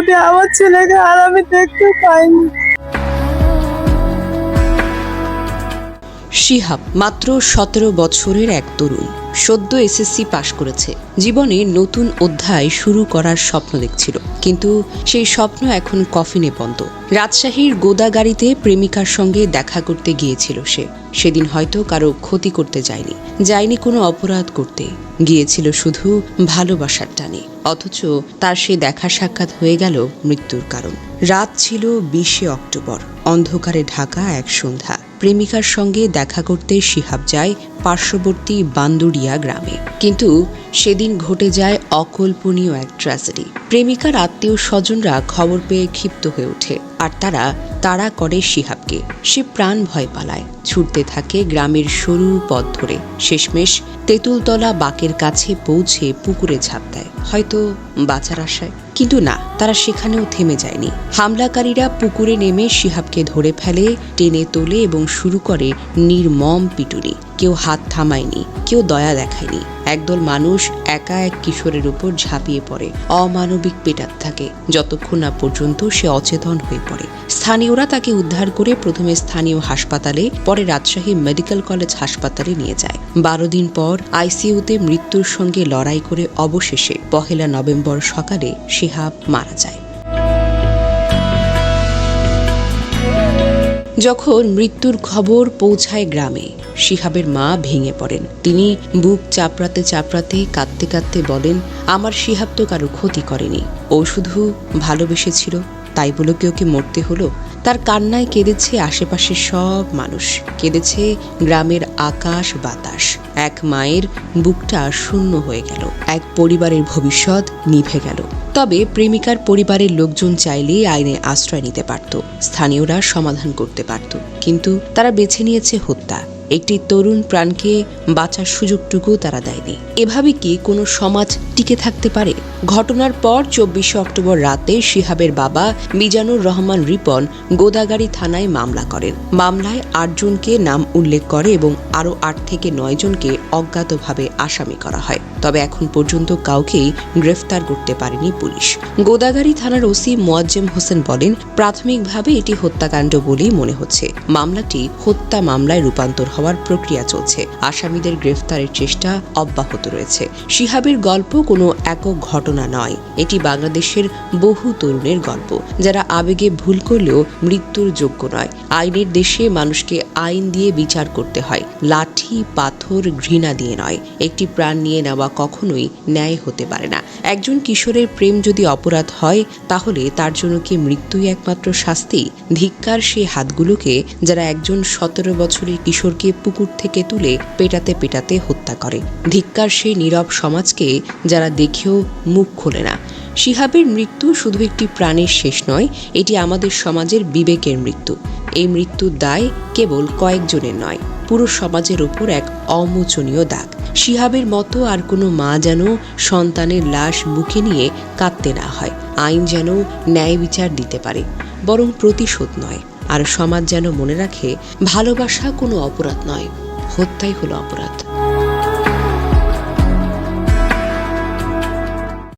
আমি আমার ছেলেকে আর আমি দেখতে পাইনি। শিহাব মাত্র সতেরো বছরের এক তরুণ সদ্য এসএসসি পাশ করেছে। জীবনে নতুন অধ্যায় শুরু করার স্বপ্ন দেখছিল। কিন্তু সেই স্বপ্ন এখন কফিনে বন্ধ। রাজশাহীর গোদাগাড়িতে প্রেমিকার সঙ্গে দেখা করতে গিয়েছিল সে। সেদিন হয়তো কারও ক্ষতি করতে যায়নি। যায়নি কোনো অপরাধ করতে। গিয়েছিল শুধু ভালোবাসার টানে। অথচ তার সে দেখা সাক্ষাৎ হয়ে গেল মৃত্যুর কারণ। রাত ছিল বিশে অক্টোবর। অন্ধকারে ঢাকা এক সন্ধ্যা। প্রেমিকার সঙ্গে দেখা করতে শিহাব যায় পার্শ্ববর্তী বান্দুরিয়া গ্রামে। কিন্তু সেদিন ঘটে যায় অকল্পনীয় এক ট্র্যাজেডি। প্রেমিকার আত্মীয় স্বজনরা খবর পেয়ে ক্ষিপ্ত হয়ে ওঠে। আর তারা তাড়া করে শিহাবকে। সে প্রাণ ভয় পালায়। ছুটতে থাকে গ্রামের সরু পথ ধরে। শেষমেশ তেঁতুলতলা বাকের কাছে পৌঁছে পুকুরে ঝাঁপ দেয়। হয়তো বাঁচার আশায়। কিন্তু না, তারা সেখানেও থেমে যায়নি। হামলাকারীরা পুকুরে নেমে শিহাবকে ধরে ফেলে, টেনে তোলে এবং শুরু করে নির্মম পিটুনি। কেউ হাত থামায়নি, কেউ দয়া দেখায়নি। একদল মানুষ একা এক কিশোরের উপর ঝাঁপিয়ে পড়ে। অমানবিক পেটাত থাকে। যতক্ষণ না পর্যন্ত সে অচেতন হয়ে পড়ে। স্থানীয়রা তাকে উদ্ধার করে প্রথমে স্থানীয় হাসপাতালে, পরে রাজশাহী মেডিকেল কলেজ হাসপাতালে নিয়ে যায়। বারো দিন পর আইসিইউতে মৃত্যুর সঙ্গে লড়াই করে অবশেষে পহেলা নভেম্বর সকালে শিহাব মারা যায়। যখন মৃত্যুর খবর পৌঁছায় গ্রামে, শিহাবের মা ভেঙে পড়েন। তিনি বুক চাপড়াতে চাপড়াতে কাঁদতে কাঁদতে বলেন, আমার শিহাব তো কারও ক্ষতি করেনি। ও শুধু ভালোবেসেছিল তাই বলে কি ওকে মরতে হলো? তার কান্নায় কেঁদেছে আশেপাশের সব মানুষ। কেঁদেছে গ্রামের আকাশ বাতাস। এক মায়ের বুকটা শূন্য হয়ে গেল। এক পরিবারের ভবিষ্যৎ নিভে গেল। তবে প্রেমিকার পরিবারের লোকজন চাইলে আইনে আশ্রয় নিতে পারত। স্থানীয়রা সমাধান করতে পারত। কিন্তু তারা বেছে নিয়েছে হত্যা। একটি তরুণ প্রাণকে বাঁচার সুযোগটুকু তারা দেয়নি। এভাবে কি কোনো সমাজ টিকে থাকতে পারে? ঘটনার পর চব্বিশে অক্টোবর রাতে শিহাবের বাবা মিজানুর রহমান রিপন গোদাগাড়ি থানায় মামলা করেন। মামলায় আটজনকে নাম উল্লেখ করে এবং আরও আট থেকে নয় জনকে অজ্ঞাতভাবে আসামি করা হয়। তবে এখন পর্যন্ত কাউকেই গ্রেফতার করতে পারেনি পুলিশ। গোদাগাড়ি থানার ওসি মোয়াজ্জেম হোসেন বলেন, প্রাথমিকভাবে এটি হত্যাকাণ্ড বলেই মনে হচ্ছে। মামলাটি হত্যা মামলায় রূপান্তর হওয়ার প্রক্রিয়া চলছে। আসামিদের গ্রেফতারের চেষ্টা অব্যাহত রয়েছে। শিহাবের গল্প কোনো একক ঘটনা নয়। এটি বাংলাদেশের বহু তরুণের গল্প, যারা আবেগে ভুল করলেও মৃত্যুর যোগ্য নয়। আইনের দেশে মানুষকে আইন দিয়ে বিচার করতে হয়। লাঠি, পাথর, ঘৃণা দিয়ে নয়। একটি প্রাণ নিয়ে নেওয়া কখনোই ন্যায় হতে পারে না। একজন কিশোরের প্রেম যদি অপরাধ হয়, তাহলে তার জন্য কি মৃত্যুই একমাত্র শাস্তি? ধিক্কার সেই হাতগুলোকে যারা একজন সতেরো বছরের কিশোরকে পুকুর থেকে তুলে পেটাতে পেটাতে হত্যা করে। ধিক্কার সেই নীরব সমাজকে যারা দেখেও মুখ খোলে না। শিহাবের মৃত্যু শুধু একটি প্রাণের শেষ নয়, এটি আমাদের সমাজের বিবেকের মৃত্যু। এই মৃত্যুর দায় কেবল কয়েকজনের নয়, পুরো সমাজের ওপর এক অমোচনীয় দাগ। শিহাবের মতো আর কোনো মা যেন সন্তানের লাশ বুকে নিয়ে কাঁদতে না হয়, আইন যেন ন্যায় বিচার দিতে পারে, বরং প্রতিশোধ নয়। আর সমাজ যেন মনে রাখে, ভালোবাসা কোনো অপরাধ নয়, হত্যাই হলো অপরাধ।